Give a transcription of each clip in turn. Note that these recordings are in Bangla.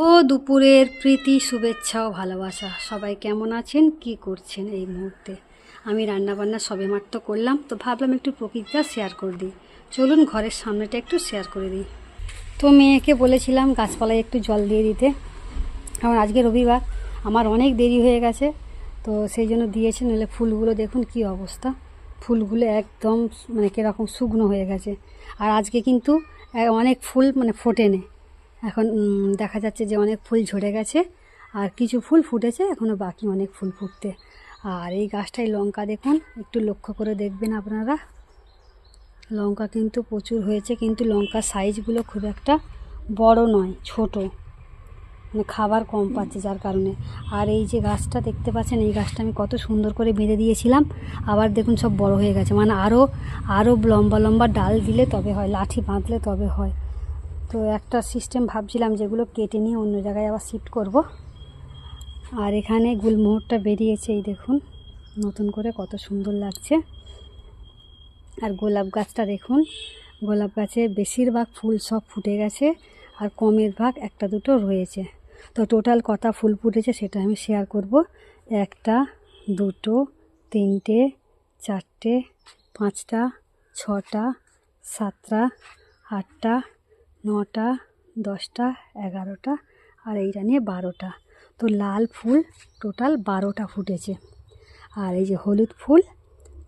শুভ দুপুরের প্রীতি, শুভেচ্ছা ও ভালোবাসা। সবাই কেমন আছেন? কি করছেন এই মুহূর্তে? আমি রান্নাবান্না সবে মাত্র করলাম, তো ভাবলাম একটু প্রকৃতিটা শেয়ার করে দিই। চলুন ঘরের সামনেটা একটু শেয়ার করে দিই। তো মেয়েকে বলেছিলাম গাছপালায় একটু জল দিয়ে দিতে। কারণ আজকে রবিবার, আমার অনেক দেরি হয়ে গেছে, তো সেই জন্য দিয়েছে নইলে ফুলগুলো দেখুন কি অবস্থা। ফুলগুলো একদম মানে কীরকম শুকনো হয়ে গেছে। আর আজকে কিন্তু অনেক ফুল মানে ফোটেনি। এখন দেখা যাচ্ছে যে অনেক ফুল ঝরে গেছে, আর কিছু ফুল ফুটেছে এখনও বাকি অনেক ফুল ফুটতে। আর এই গাছটায় লঙ্কা দেখুন, একটু লক্ষ্য করে দেখবেন আপনারা। লঙ্কা কিন্তু প্রচুর হয়েছে, কিন্তু লঙ্কার সাইজগুলো খুব একটা বড় নয়, ছোট। মানে খাবার কম পাচ্ছে যার কারণে। আর এই যে গাছটা দেখতে পাচ্ছেন, এই গাছটা আমি কত সুন্দর করে বেঁধে দিয়েছিলাম, আবার দেখুন সব বড় হয়ে গেছে। মানে আরও আরও লম্বা লম্বা ডাল দিলে তবে হয়, লাঠি বাঁধলে তবে হয়। তো একটা সিস্টেম ভাবছিলাম যেগুলো কেটে নিয়ে অন্য জায়গায় আবার শিফট করব। আর এখানে গুলমোহরটা বেরিয়েছে, এই দেখুন। নতুন করে কত সুন্দর লাগছে। আর গোলাপ গাছটা দেখুন। গোলাপ গাছে বেশিরভাগ ফুল সব ফুটে গেছে আর কমের ভাগ একটা দুটো রয়েছে। তো টোটাল কটা ফুল ফুটেছে সেটা আমি শেয়ার করব। একটা, দুটো, তিনটে, চারটে, পাঁচটা, ছটা, সাতটা, আটটা নটা, দশটা, এগারোটা আর এইটা নিয়ে বারোটা। তো লাল ফুল টোটাল বারোটা ফুটেছে। আর এই যে হলুদ ফুল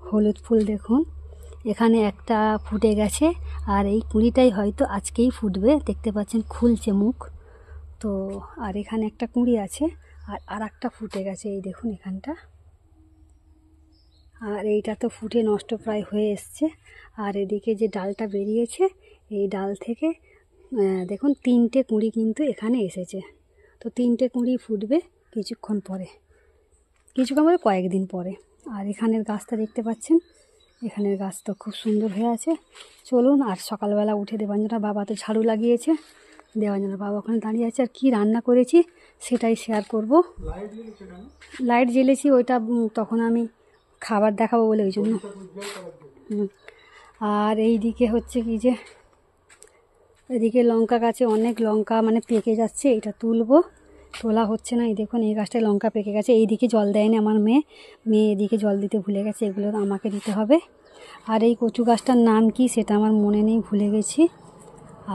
হলুদ ফুল দেখুন, এখানে একটা ফুটে গেছে আর এই কুঁড়িটাই হয়তো আজকেই ফুটবে। দেখতে পাচ্ছেন খুলছে মুখ। তো আর এখানে একটা কুঁড়ি আছে আর আর একটা ফুটে গেছে, এই দেখুন এখানটা। আর এইটা তো ফুটে নষ্ট প্রায় হয়ে এসছে। আর এদিকে যে ডালটা বেরিয়েছে, এই ডাল থেকে দেখুন তিনটে কুঁড়ি কিন্তু এখানে এসেছে। তো তিনটে কুঁড়ি ফুটবে কিছুক্ষণ পরে। কিছুক্ষণ পরে কয়েকদিন পরে। আর এখানের গাছটা দেখতে পাচ্ছেন? এখানের গাছ তো খুব সুন্দর হয়ে আছে। চলুন আর সকালবেলা উঠে দেবাঞ্জনা বাবা তো ঝাড়ু লাগিয়েছে। দেবাঞ্জনা বাবা ওখানে দাঁড়িয়ে আছে। আর কী রান্না করেছি সেটাই শেয়ার করব। লাইট জ্বেলেছি ওইটা তখন আমি খাবার দেখাবো বলে ওই জন্য। আর এই দিকে হচ্ছে কি যে এদিকে লঙ্কা গাছে অনেক লঙ্কা মানে পেকে যাচ্ছে, এটা তুলবো। তোলা হচ্ছে না, এই দেখুন, এই গাছটায় লঙ্কা পেকে গেছে। এইদিকে জল দেয়নি আমার মেয়ে মেয়ে এদিকে জল দিতে ভুলে গেছে, এগুলো আমাকে দিতে হবে। আর এই কচু গাছটার নাম কি সেটা আমার মনে নেই, ভুলে গেছি।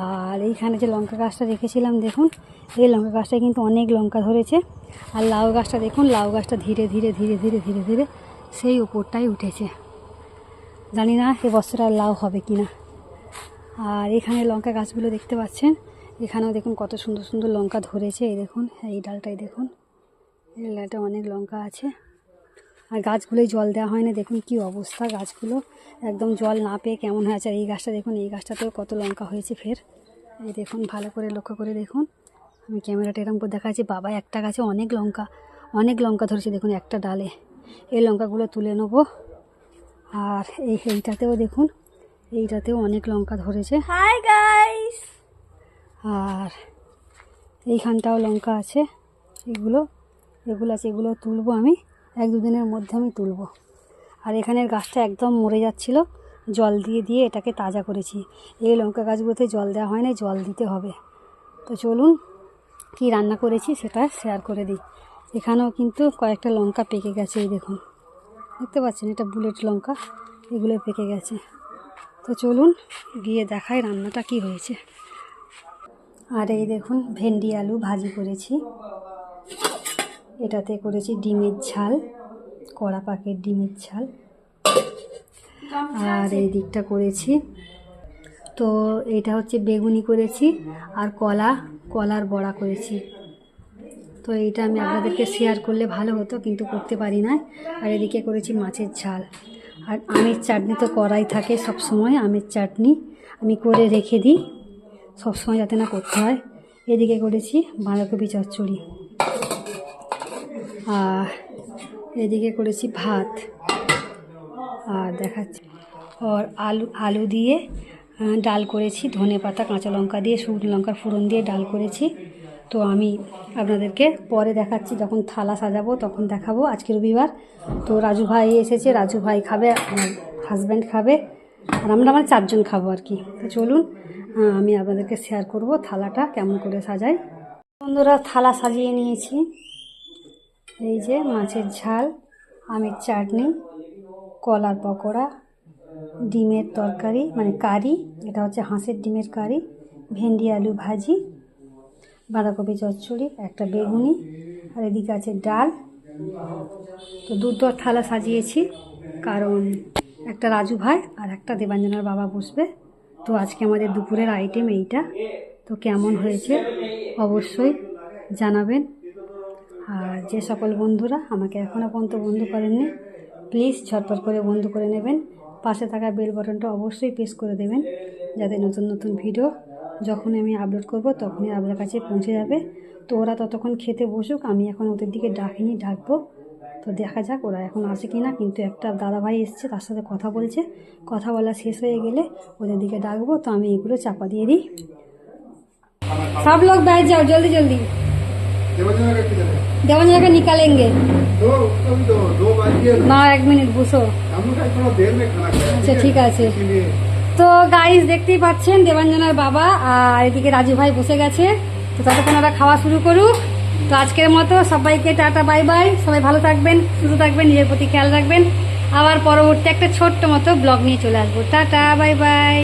আর এইখানে যে লঙ্কা গাছটা রেখেছিলাম, দেখুন, এই লঙ্কা গাছটায় কিন্তু অনেক লঙ্কা ধরেছে। আর লাউ গাছটা, দেখুন, লাউ গাছটা ধীরে ধীরে ধীরে ধীরে ধীরে ধীরে সেই উপরটাই উঠেছে। জানি না এবছর আর লাউ হবে কি না আর এখানে লঙ্কা গাছগুলো দেখতে পাচ্ছেন। এখানেও দেখুন কত সুন্দর সুন্দর লঙ্কা ধরেছে। এই দেখুন, এই ডালটাই দেখুন। এই ডালটা অনেক লঙ্কা আছে। আর গাছগুলোই জল দেওয়া হয় না। দেখুন কি অবস্থা গাছগুলো। একদম জল না পেয়ে কেমন হয়েছে আর এই গাছটা দেখুন, এই গাছটাতেও কত লঙ্কা হয়েছে ফের। এই দেখুন, ভালো করে লক্ষ্য করে দেখুন। আমি ক্যামেরাটা এরকম করে দেখাচ্ছি। বাবা, একটা গাছে অনেক লঙ্কা অনেক লঙ্কা ধরেছে দেখুন একটা ডালে। এই লঙ্কাগুলো তুলে নেব। আর এই এইটাতেও দেখুন এইটাতেও অনেক লঙ্কা ধরেছে। হাই গাইস আর এইখানটাও লঙ্কা আছে। এগুলো এগুলো আছে এগুলো তুলবো আমি। এক দুদিনের মধ্যে আমি তুলবো। আর এখানের গাছটা একদম মরে যাচ্ছিল। জল দিয়ে দিয়ে এটাকে তাজা করেছি। এই লঙ্কা গাছগুলোতে জল দেওয়া হয় না জল দিতে হবে। তো চলুন কি রান্না করেছি সেটা শেয়ার করে দিই। এখানেও কিন্তু কয়েকটা লঙ্কা পেকে গেছে এই দেখুন। দেখতে পাচ্ছেন এটা বুলেট লঙ্কা এগুলো পেকে গেছে। তো চলুন গিয়ে দেখাই রান্নাটা কি হয়েছে। আর এই দেখুন, ভেন্ডি আলু ভাজি করেছি। এটাতে করেছি ডিমের ঝাল, কড়া পাকের ডিমের ঝাল। আর এই দিকটা করেছি। তো এটা হচ্ছে বেগুনি করেছি আর কলা, কলার বড়া করেছি। তো এইটা আমি আপনাদেরকে শেয়ার করলে ভালো হতো, কিন্তু করতে পারি না আর এদিকে করেছি মাছের ঝাল। আর আমের চাটনি তো করাই থাকে সব সময়, আমের চাটনি আমি করে রেখে দিই, সব সময় যাতে না করতে হয়। এদিকে করেছি বাঁধাকপি চচ্চড়ি। আর এদিকে করেছি ভাত। আর দেখাচ্ছি। আর আলু আলু দিয়ে ডাল করেছি ধনে পাতা কাঁচা লঙ্কা দিয়ে, শুকনো লঙ্কার ফোড়ন দিয়ে ডাল করেছি। তো আমি আপনাদেরকে পরে দেখাচ্ছি, যখন থালা সাজাবো তখন দেখাবো আজকে রবিবার। তো রাজু ভাই এসেছে, রাজু ভাই খাবে, আমার হাজব্যান্ড খাবে, আর আমরা আমার চারজন খাব আর কি। তো চলুন আমি আপনাদেরকে শেয়ার করব থালাটা কেমন করে সাজাই। বন্ধুরা, থালা সাজিয়ে নিয়েছি। এই যে মাছের ঝাল, আমের চাটনি, কলার পকোড়া, ডিমের তরকারি মানে কারি, এটা হচ্ছে হাঁসের ডিমের কারি, ভেন্ডি, আলু ভাজি বাঁধাকপি, চচ্চড়ি, একটা বেগুনি, আর এদিকে আছে ডাল। তো দুটো থালা সাজিয়েছি, কারণ একটা রাজু ভাই আর একটা দেবাঞ্জনার বাবা বসবে। তো আজকে আমাদের দুপুরের আইটেম এইটা। তো কেমন হয়েছে অবশ্যই জানাবেন। আর যে সকল বন্ধুরা আমাকে এখনও পর্যন্ত বন্ধু করেননি প্লিজ ঝটপট করে বন্ধু করে নেবেন। পাশে থাকা বেল বাটনটা অবশ্যই প্রেস করে দেবেন, যাতে নতুন নতুন ভিডিও যখন আমি আপলোড করব তখনই আপনার কাছে পৌঁছে যাবে। তো ওরা ততক্ষণ খেতে বসুক আমি এখন ওদের দিকে ডাকিনি ডাকবো। তো দেখা যাক ওরা এখন আসে কি না কিন্তু একটা দাদাভাই এসছে তার সাথে কথা বলছে। কথা বলা শেষ হয়ে গেলে ওদের দিকে ডাকবো তো আমি এগুলো চাপা দিয়ে দিই। সব লোক বাইরে যাও জলদি জলদি। দেওয়ান জায়গা নিকালেঙ্গে। না এক মিনিট বসো। আচ্ছা ঠিক আছে। আচ্ছা, তো গাইজ দেখতেই পাচ্ছেন দেবাঞ্জনার বাবা, আর এদিকে রাজু ভাই বসে গেছে। তো ততক্ষণ ওরা খাওয়া শুরু করুক। তো আজকের মতো সবাইকে টাটা বাই বাই সবাই ভালো থাকবেন, সুস্থ থাকবেন, নিজের প্রতি খেয়াল রাখবেন। আবার পরবর্তী একটা ছোট্ট মতো ব্লগ নিয়ে চলে আসব। Tata bye bye